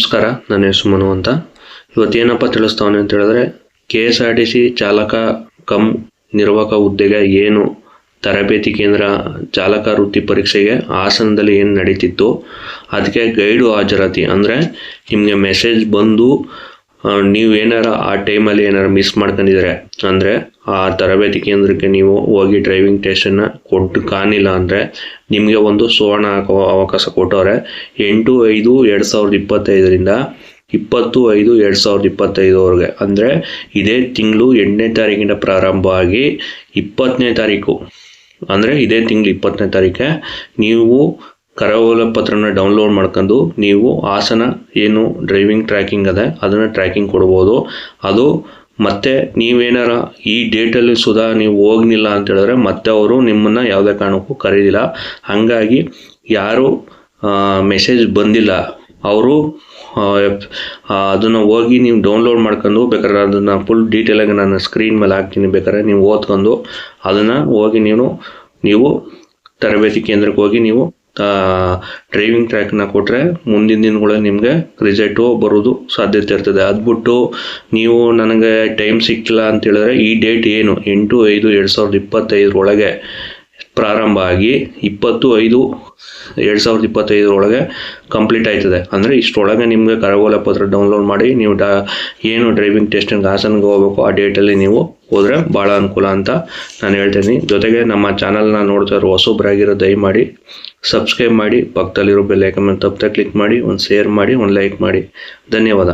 ನಮಸ್ಕಾರ, ನನ್ನ ಹೆಸರು ಮನು ಅಂತ. ಇವತ್ತೇನಪ್ಪ ತಿಳಿಸ್ತಾವನೆ ಅಂತ ಹೇಳಿದ್ರೆ K S R T C ಚಾಲಕ ಕಮ್ ನಿರ್ವಾಹಕ ಹುದ್ದೆಗೆ ಏನು ತರಬೇತಿ ಕೇಂದ್ರ ಚಾಲಕ ವೃತ್ತಿ ಪರೀಕ್ಷೆಗೆ ಹಾಸನದಲ್ಲಿ ಏನು ನಡೀತಿತ್ತು, ಅದಕ್ಕೆ ಗೈಡು ಹಾಜರಾತಿ. ಅಂದರೆ ನಿಮಗೆ ಮೆಸೇಜ್ ಬಂದು ನೀವು ಏನಾರ ಆ ಟೈಮಲ್ಲಿ ಏನಾರ ಮಿಸ್ ಮಾಡ್ಕೊಂಡಿದ್ರೆ ಅಂದರೆ ಆ ತರಬೇತಿ ಕೇಂದ್ರಕ್ಕೆ ನೀವು ಹೋಗಿ ಡ್ರೈವಿಂಗ್ ಟೆಸ್ಟನ್ನು ಕೊಟ್ಟು ಕಾಣಿಲ್ಲ ಅಂದರೆ ನಿಮಗೆ ಒಂದು ಸುವರ್ಣ ಹಾಕುವ ಅವಕಾಶ ಕೊಟ್ಟವ್ರೆ. ಎಂಟು ಐದು ಎರಡು ಸಾವಿರದ ಇಪ್ಪತ್ತೈದರಿಂದ ಇಪ್ಪತ್ತು ಐದು ಎರಡು ಸಾವಿರದ ಇಪ್ಪತ್ತೈದುವರೆಗೆ ಅಂದರೆ ಇದೇ ತಿಂಗಳು ಎಂಟನೇ ತಾರೀಕಿಂದ ಪ್ರಾರಂಭ ಆಗಿ ಇಪ್ಪತ್ತನೇ ತಾರೀಕು. ಅಂದರೆ ಇದೇ ತಿಂಗಳು ಇಪ್ಪತ್ತನೇ ತಾರೀಕೆ ನೀವು ಕರವಲ ಪತ್ರನ ಡೌನ್ಲೋಡ್ ಮಾಡ್ಕೊಂಡು ನೀವು ಹಾಸನ ಏನು ಡ್ರೈವಿಂಗ್ ಟ್ರ್ಯಾಕಿಂಗ್ ಅದೆ, ಅದನ್ನು ಟ್ರ್ಯಾಕಿಂಗ್ ಕೊಡ್ಬೋದು. ಅದು ಮತ್ತೆ ನೀವೇನಾರ ಈ ಡೇಟಲ್ಲಿ ಸುಧಾ ನೀವು ಹೋಗಲಿಲ್ಲ ಅಂತ ಹೇಳಿದ್ರೆ ಮತ್ತೆ ಅವರು ನಿಮ್ಮನ್ನು ಯಾವುದೇ ಕಾರಣಕ್ಕೂ ಕರೀದಿಲ್ಲ. ಹಾಗಾಗಿ ಯಾರು ಮೆಸೇಜ್ ಬಂದಿಲ್ಲ, ಅವರು ಅದನ್ನು ಹೋಗಿ ನೀವು ಡೌನ್ಲೋಡ್ ಮಾಡ್ಕೊಂಡು ಬೇಕಾದ್ರೆ ಅದನ್ನು ಫುಲ್ ಡೀಟೇಲಾಗಿ ನಾನು ಸ್ಕ್ರೀನ್ ಮೇಲೆ ಹಾಕ್ತೀನಿ ಬೇಕಾದ್ರೆ ನೀವು ಓದ್ಕೊಂಡು ಅದನ್ನು ಹೋಗಿ ನೀವು ನೀವು ತರಬೇತಿ ಕೇಂದ್ರಕ್ಕೆ ಹೋಗಿ ನೀವು ಡ್ರೈವಿಂಗ್ ಟ್ರ್ಯಾಕ್ನ ಕೊಟ್ಟರೆ ಮುಂದಿನ ದಿನಗಳಲ್ಲಿ ನಿಮಗೆ ರಿಸಲ್ಟು ಬರೋದು ಸಾಧ್ಯತೆ ಇರ್ತದೆ. ಅದು ಬಿಟ್ಟು ನೀವು ನನಗೆ ಟೈಮ್ ಸಿಕ್ಕಿಲ್ಲ ಅಂತ ಹೇಳಿದ್ರೆ ಈ ಡೇಟ್ ಏನು? ಎಂಟು, ಐದು, ಎರಡು ಸಾವಿರದ ಇಪ್ಪತ್ತೈದರೊಳಗೆ ಪ್ರಾರಂಭ ಆಗಿ ಇಪ್ಪತ್ತು, ಐದು, ಎರಡು ಸಾವಿರದ ಇಪ್ಪತ್ತೈದರೊಳಗೆ ಕಂಪ್ಲೀಟ್ ಆಯ್ತದೆ. ಅಂದರೆ ಇಷ್ಟರೊಳಗೆ ನಿಮಗೆ ಕರಗೋಲ ಪತ್ರ ಡೌನ್ಲೋಡ್ ಮಾಡಿ ನೀವು ಡಾ, ಏನು ಡ್ರೈವಿಂಗ್ ಟೆಸ್ಟಿಂಗ್ ಹಾಸನ್ಗೆ ಹೋಗ್ಬೇಕು ಆ ಡೇಟಲ್ಲಿ ನೀವು ಹೋದರೆ ಭಾಳ ಅನುಕೂಲ ಅಂತ ನಾನು ಹೇಳ್ತೀನಿ. ಜೊತೆಗೆ ನಮ್ಮ ಚಾನಲ್ನ ನೋಡ್ತಾ ಇರೋ ಹೊಸೊಬ್ಬರಾಗಿರೋ ದಯಮಾಡಿ ಸಬ್ಸ್ಕ್ರೈಬ್ ಮಾಡಿ, ಪಕ್ಕದಲ್ಲಿರೋ ಬೆಲ್ ಐಕನ್ ತಪ್ಪದೆ ಕ್ಲಿಕ್ ಮಾಡಿ, ಒಂದು ಶೇರ್ ಮಾಡಿ, ಒಂದು ಲೈಕ್ ಮಾಡಿ. ಧನ್ಯವಾದ.